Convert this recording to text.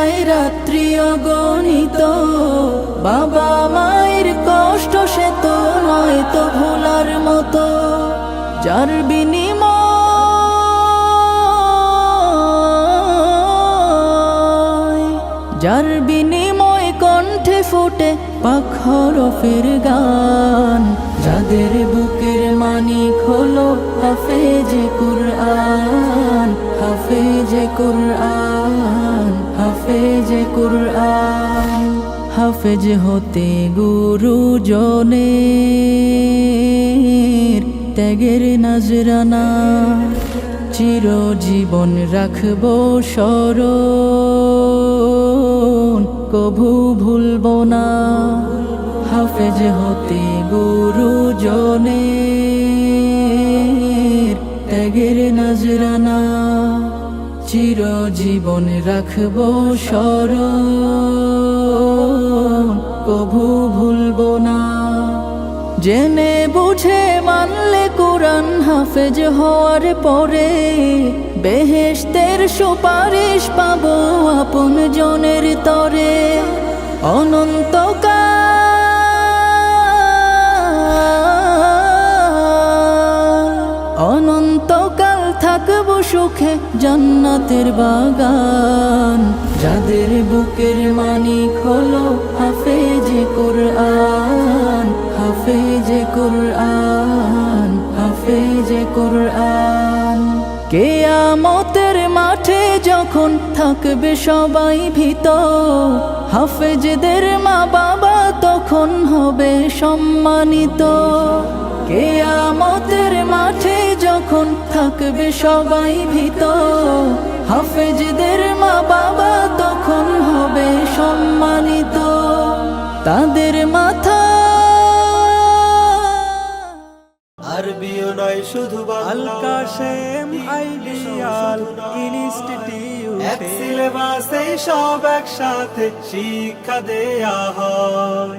যায় রাত্রি অগণিত বাবা মায়ের কষ্ট সে তো নয় তো ভোলার মতো। যার বিনিময় যার বিনিময় কণ্ঠে ফুটে পাখরফের গান। যাদের বুকের মানিক হলো হাফেজে কুরআন হাফেজে কুরআন। হাফেজে কুরআন, হাফেজ হতে গুরু জনের ত্যাগের নজরানা। চিরজীবন রাখব স্মরণ কভু ভুলব না। হাফেজ হতে গুরু জনের ত্যাগের নজরানা। চিরজীবন রাখব স্মরণ। কভু ভুলব না। জেনে বুঝে মানলে কোরআন হাফেজ হওয়ার পরে বেহেশতের সুপারিশ পাবো আপন জনের তরে। অনন্তকাল থাকব সুখে জান্নাতের বাগান। যাদের বুকের মানিক হলো হাফেজে কুরআন হাফেজে কুরআন হাফেজে কুরআন। কেয়ামতের মাঠে যখন থাকবে সবাই ভীত, হাফেজদের মা বাবা তখন হবে সম্মানিত। কেয়ামতের মাঠে যখন থাকবে সবাই ভীত। হাফেজদের মা বাবা তখন হবে সম্মানিত। তাদের মাথা। আরবিও নয় শুধু বাংলা। Kashem ideal institute. এক সিলেবাসে সব একসাথে শিক্ষা দেয়া হয়।